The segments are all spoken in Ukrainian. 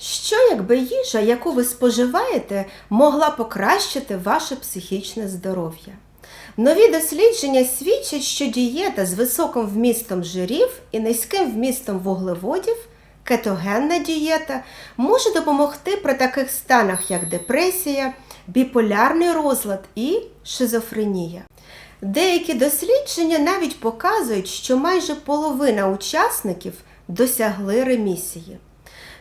Що якби їжа, яку ви споживаєте, могла покращити ваше психічне здоров'я? Нові дослідження свідчать, що дієта з високим вмістом жирів і низьким вмістом вуглеводів, кетогенна дієта, може допомогти при таких станах, як депресія, біполярний розлад і шизофренія. Деякі дослідження навіть показують, що майже половина учасників досягли ремісії.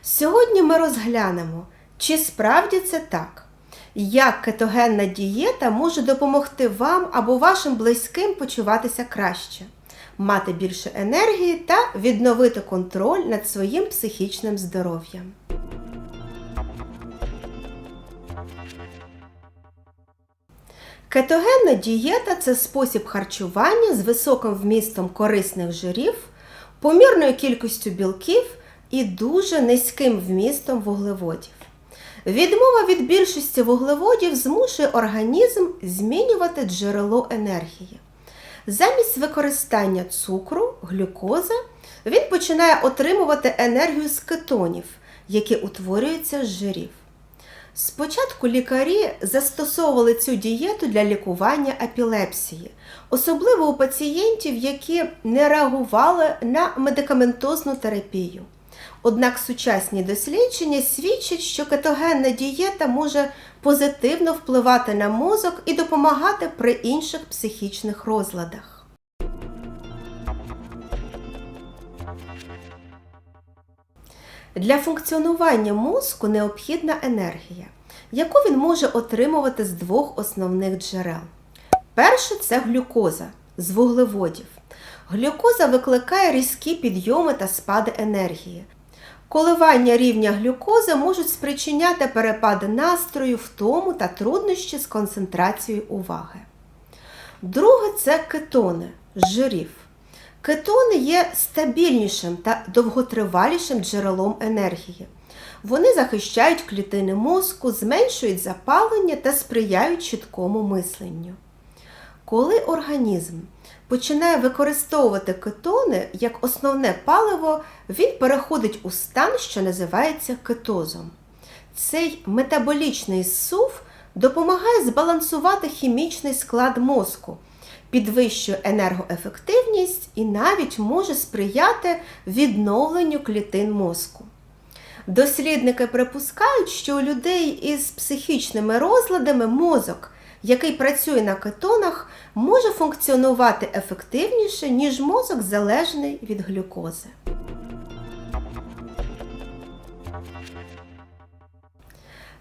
Сьогодні ми розглянемо, чи справді це так, як кетогенна дієта може допомогти вам або вашим близьким почуватися краще, мати більше енергії та відновити контроль над своїм психічним здоров'ям. Кетогенна дієта це спосіб харчування з високим вмістом корисних жирів, помірною кількістю білків і дуже низьким вмістом вуглеводів. Відмова від більшості вуглеводів змушує організм змінювати джерело енергії. Замість використання цукру, глюкози, він починає отримувати енергію з кетонів, які утворюються з жирів. Спочатку лікарі застосовували цю дієту для лікування епілепсії, особливо у пацієнтів, які не реагували на медикаментозну терапію. Однак сучасні дослідження свідчать, що кетогенна дієта може позитивно впливати на мозок і допомагати при інших психічних розладах. Для функціонування мозку необхідна енергія, яку він може отримувати з двох основних джерел. Перше це глюкоза з вуглеводів. Глюкоза викликає різкі підйоми та спади енергії. Коливання рівня глюкози можуть спричиняти перепади настрою, втому та труднощі з концентрацією уваги. Друге це кетони жирів. Кетони є стабільнішим та довготривалішим джерелом енергії. Вони захищають клітини мозку, зменшують запалення та сприяють чіткому мисленню. Коли організм починає використовувати кетони як основне паливо, він переходить у стан, що називається кетозом. Цей метаболічний сув допомагає збалансувати хімічний склад мозку, підвищує енергоефективність і навіть може сприяти відновленню клітин мозку. Дослідники припускають, що у людей із психічними розладами мозок, який працює на кетонах, може функціонувати ефективніше, ніж мозок залежний від глюкози.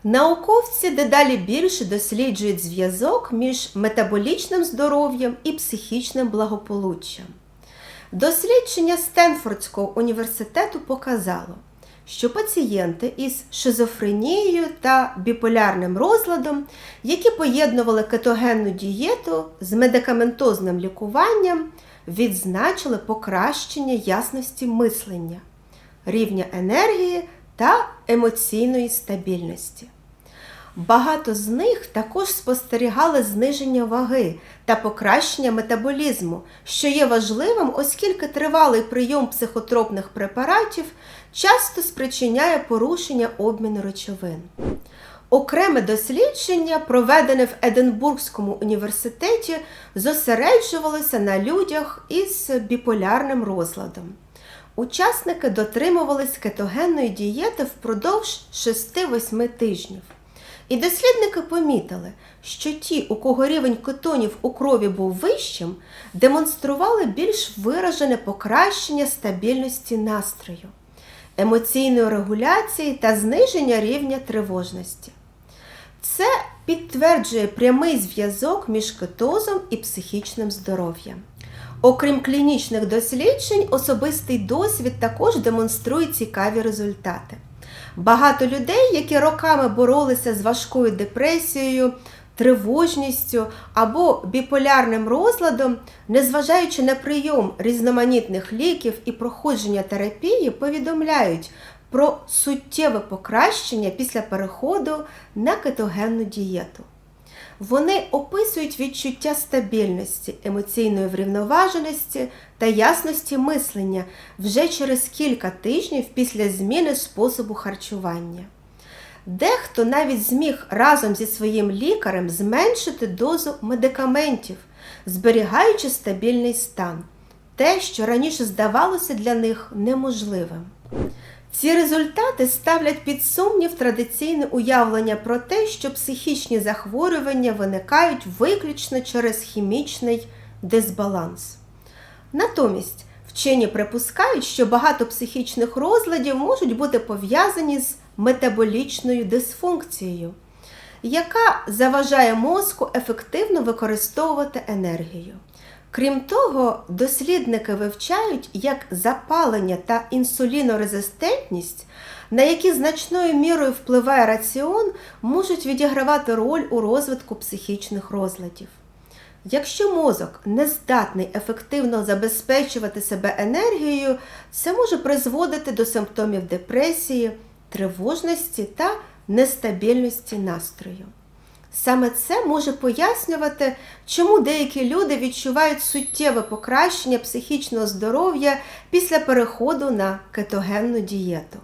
Науковці дедалі більше досліджують зв'язок між метаболічним здоров'ям і психічним благополуччям. Дослідження Стенфордського університету показало, що пацієнти із шизофренією та біполярним розладом, які поєднували кетогенну дієту з медикаментозним лікуванням, відзначили покращення ясності мислення, рівня енергії та емоційної стабільності. Багато з них також спостерігали зниження ваги та покращення метаболізму, що є важливим, оскільки тривалий прийом психотропних препаратів часто спричиняє порушення обміну речовин. Окреме дослідження, проведене в Единбургському університеті, зосереджувалося на людях із біполярним розладом. Учасники дотримувались кетогенної дієти впродовж 6-8 тижнів. І дослідники помітили, що ті, у кого рівень кетонів у крові був вищим, демонстрували більш виражене покращення стабільності настрою, емоційної регуляції та зниження рівня тривожності. Це підтверджує прямий зв'язок між кетозом і психічним здоров'ям. Окрім клінічних досліджень, особистий досвід також демонструє цікаві результати. Багато людей, які роками боролися з важкою депресією, тривожністю або біполярним розладом, незважаючи на прийом різноманітних ліків і проходження терапії, повідомляють про суттєве покращення після переходу на кетогенну дієту. Вони описують відчуття стабільності, емоційної врівноваженості та ясності мислення вже через кілька тижнів після зміни способу харчування. Дехто навіть зміг разом зі своїм лікарем зменшити дозу медикаментів, зберігаючи стабільний стан, те, що раніше здавалося для них неможливим. Ці результати ставлять під сумнів традиційне уявлення про те, що психічні захворювання виникають виключно через хімічний дисбаланс. Натомість вчені припускають, що багато психічних розладів можуть бути пов'язані з метаболічною дисфункцією, яка заважає мозку ефективно використовувати енергію. Крім того, дослідники вивчають, як запалення та інсулінорезистентність, на які значною мірою впливає раціон, можуть відігравати роль у розвитку психічних розладів. Якщо мозок не здатний ефективно забезпечувати себе енергією, це може призводити до симптомів депресії, тривожності та нестабільності настрою. Саме це може пояснювати, чому деякі люди відчувають суттєве покращення психічного здоров'я після переходу на кетогенну дієту.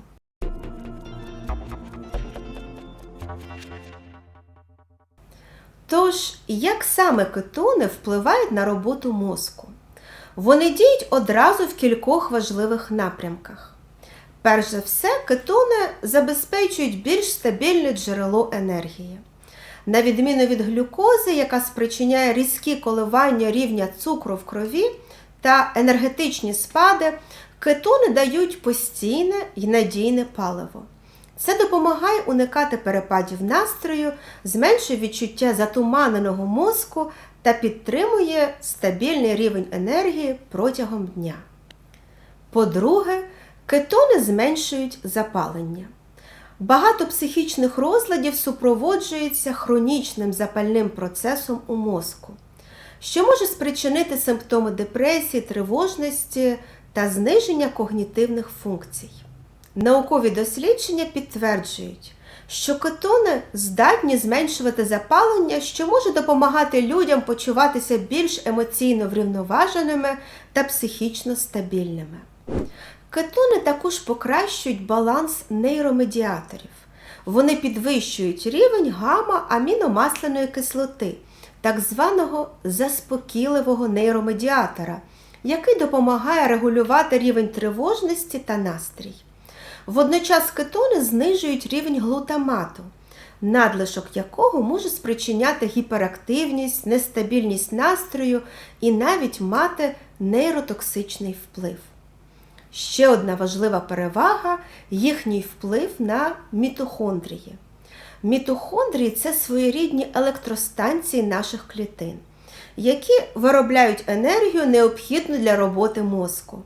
Тож, як саме кетони впливають на роботу мозку? Вони діють одразу в кількох важливих напрямках. Перш за все, кетони забезпечують більш стабільне джерело енергії. На відміну від глюкози, яка спричиняє різкі коливання рівня цукру в крові та енергетичні спади, кетони дають постійне і надійне паливо. Це допомагає уникати перепадів настрою, зменшує відчуття затуманеного мозку та підтримує стабільний рівень енергії протягом дня. По-друге, кетони зменшують запалення. Багато психічних розладів супроводжується хронічним запальним процесом у мозку, що може спричинити симптоми депресії, тривожності та зниження когнітивних функцій. Наукові дослідження підтверджують, що кетони здатні зменшувати запалення, що може допомагати людям почуватися більш емоційно врівноваженими та психічно стабільними. Кетони також покращують баланс нейромедіаторів. Вони підвищують рівень гамма-аміномасляної кислоти, так званого заспокійливого нейромедіатора, який допомагає регулювати рівень тривожності та настрій. Водночас кетони знижують рівень глутамату, надлишок якого може спричиняти гіперактивність, нестабільність настрою і навіть мати нейротоксичний вплив. Ще одна важлива перевага їхній вплив на мітохондрії. Мітохондрії це своєрідні електростанції наших клітин, які виробляють енергію, необхідну для роботи мозку.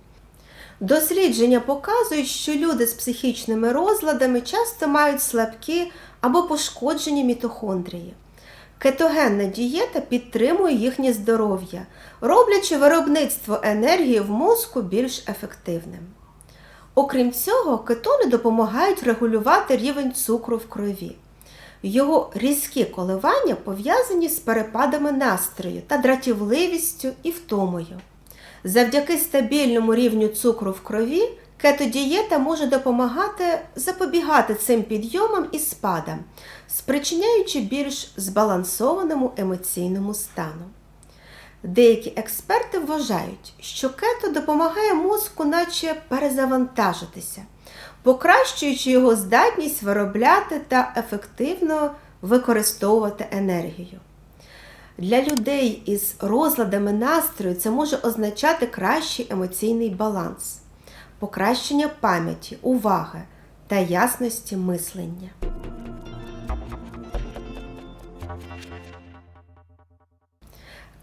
Дослідження показують, що люди з психічними розладами часто мають слабкі або пошкоджені мітохондрії. Кетогенна дієта підтримує їхнє здоров'я, роблячи виробництво енергії в мозку більш ефективним. Окрім цього, кетони допомагають регулювати рівень цукру в крові. Його різкі коливання пов'язані з перепадами настрою та дратівливістю і втомою. Завдяки стабільному рівню цукру в крові кетодієта може допомагати запобігати цим підйомам і спадам, спричиняючи більш збалансованому емоційному стану. Деякі експерти вважають, що кето допомагає мозку, наче перезавантажитися, покращуючи його здатність виробляти та ефективно використовувати енергію. Для людей із розладами настрою це може означати кращий емоційний баланс, покращення пам'яті, уваги та ясності мислення.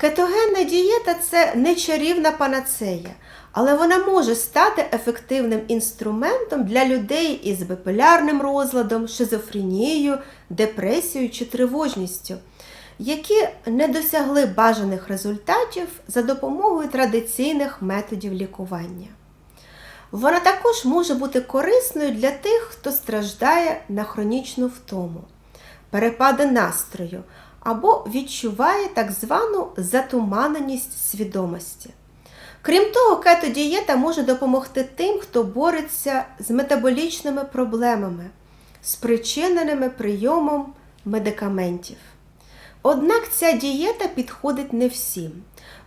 Кетогенна дієта це не чарівна панацея, але вона може стати ефективним інструментом для людей із бипулярним розладом, шизофренією, депресією чи тривожністю, які не досягли бажаних результатів за допомогою традиційних методів лікування. Вона також може бути корисною для тих, хто страждає на хронічну втому, перепади настрою або відчуває так звану затуманеність свідомості. Крім того, кетодієта може допомогти тим, хто бореться з метаболічними проблемами, спричиненими прийомом медикаментів. Однак ця дієта підходить не всім.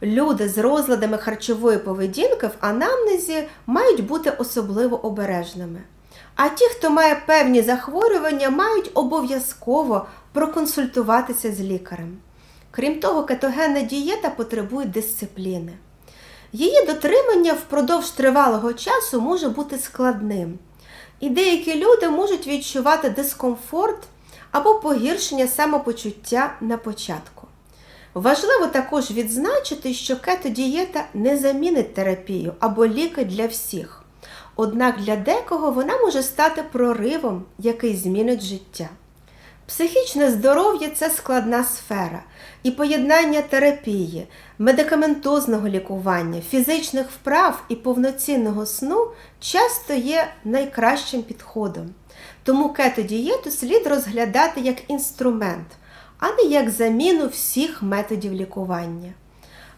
Люди з розладами харчової поведінки в анамнезі мають бути особливо обережними. А ті, хто має певні захворювання, мають обов'язково проконсультуватися з лікарем. Крім того, кетогенна дієта потребує дисципліни. Її дотримання впродовж тривалого часу може бути складним, і деякі люди можуть відчувати дискомфорт або погіршення самопочуття на початку. Важливо також відзначити, що кетодієта не замінить терапію або ліки для всіх. Однак для декого вона може стати проривом, який змінить життя. Психічне здоров'я це складна сфера, і поєднання терапії, медикаментозного лікування, фізичних вправ і повноцінного сну часто є найкращим підходом. Тому кетодієту слід розглядати як інструмент, а не як заміну всіх методів лікування.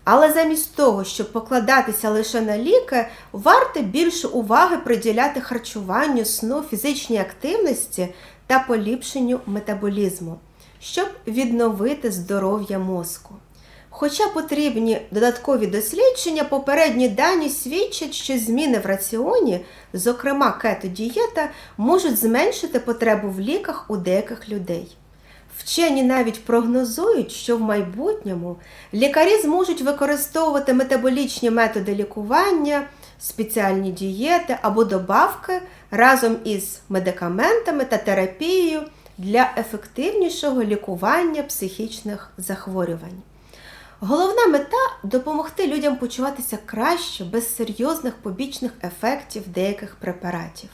Але замість того, щоб покладатися лише на ліки, варто більше уваги приділяти харчуванню, сну, фізичній активності та поліпшенню метаболізму, щоб відновити здоров'я мозку. Хоча потрібні додаткові дослідження, попередні дані свідчать, що зміни в раціоні, зокрема кетодієта, можуть зменшити потребу в ліках у деяких людей. Вчені навіть прогнозують, що в майбутньому лікарі зможуть використовувати метаболічні методи лікування, спеціальні дієти або добавки разом із медикаментами та терапією для ефективнішого лікування психічних захворювань. Головна мета допомогти людям почуватися краще без серйозних побічних ефектів деяких препаратів.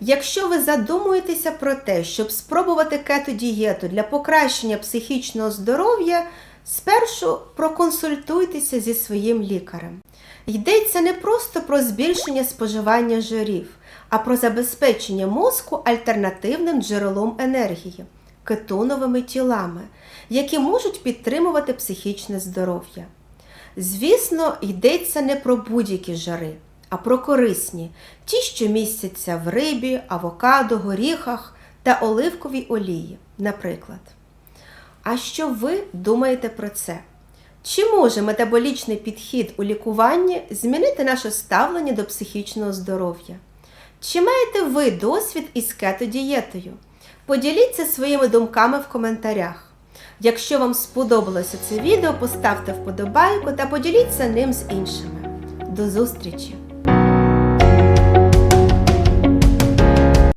Якщо ви задумуєтеся про те, щоб спробувати кетодієту для покращення психічного здоров'я, спершу проконсультуйтеся зі своїм лікарем. Йдеться не просто про збільшення споживання жирів, а про забезпечення мозку альтернативним джерелом енергії кетоновими тілами, які можуть підтримувати психічне здоров'я. Звісно, йдеться не про будь-які жари, а про корисні, ті, що містяться в рибі, авокадо, горіхах та оливковій олії, наприклад. А що ви думаєте про це? Чи може метаболічний підхід у лікуванні змінити наше ставлення до психічного здоров'я? Чи маєте ви досвід із кетодієтою? Поділіться своїми думками в коментарях. Якщо вам сподобалося це відео, поставте вподобайку та поділіться ним з іншими. До зустрічі!